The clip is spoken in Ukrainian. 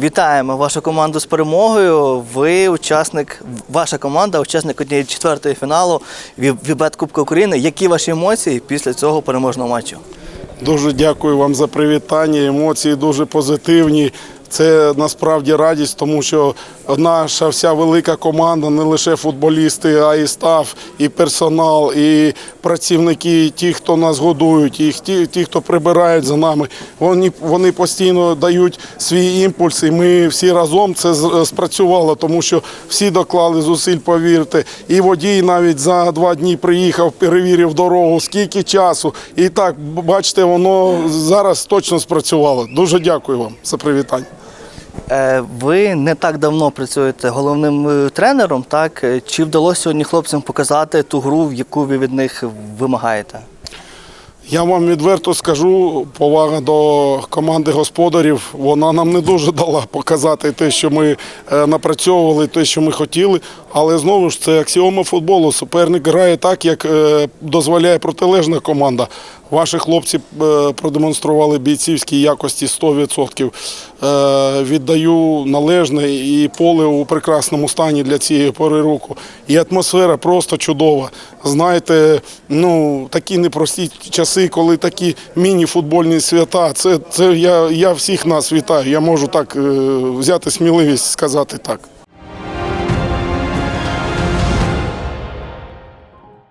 Вітаємо вашу команду з перемогою. Ви учасник, ваша команда, учасник однієї четвертої фіналу Ві- Вібет Кубка України. Які ваші емоції після цього переможного матчу? Дуже дякую вам за привітання. Емоції дуже позитивні. Це насправді радість, тому що наша вся велика команда, не лише футболісти, а і став, і персонал, і працівники, ті, хто нас годують, і ті, ті хто прибирають за нами. Вони, вони постійно дають свій імпульс, і ми всі разом це спрацювало, тому що всі доклали зусиль, повірте. І водій навіть за два дні приїхав, перевірив дорогу, скільки часу. І так, бачите, воно зараз точно спрацювало. Дуже дякую вам за привітання. Е, Ви не так давно працюєте головним е, тренером. Так Е, чи вдалося сьогодні хлопцям показати ту гру, в яку ви від них вимагаєте? Я вам відверто скажу, повага до команди господарів, вона нам не дуже дала показати те, що ми е, напрацьовували, те, що ми хотіли. Але знову ж це аксіома футболу. Суперник грає так, як е, дозволяє протилежна команда. Ваші хлопці е, продемонстрували бійцівські якості 100%. Е, Віддаю належне і поле у прекрасному стані для цієї пори року. І атмосфера просто чудова. Знаєте, ну такі непрості часи, коли такі міні-футбольні свята. Це, це я, я всіх нас вітаю. Я можу так е, взяти сміливість сказати так.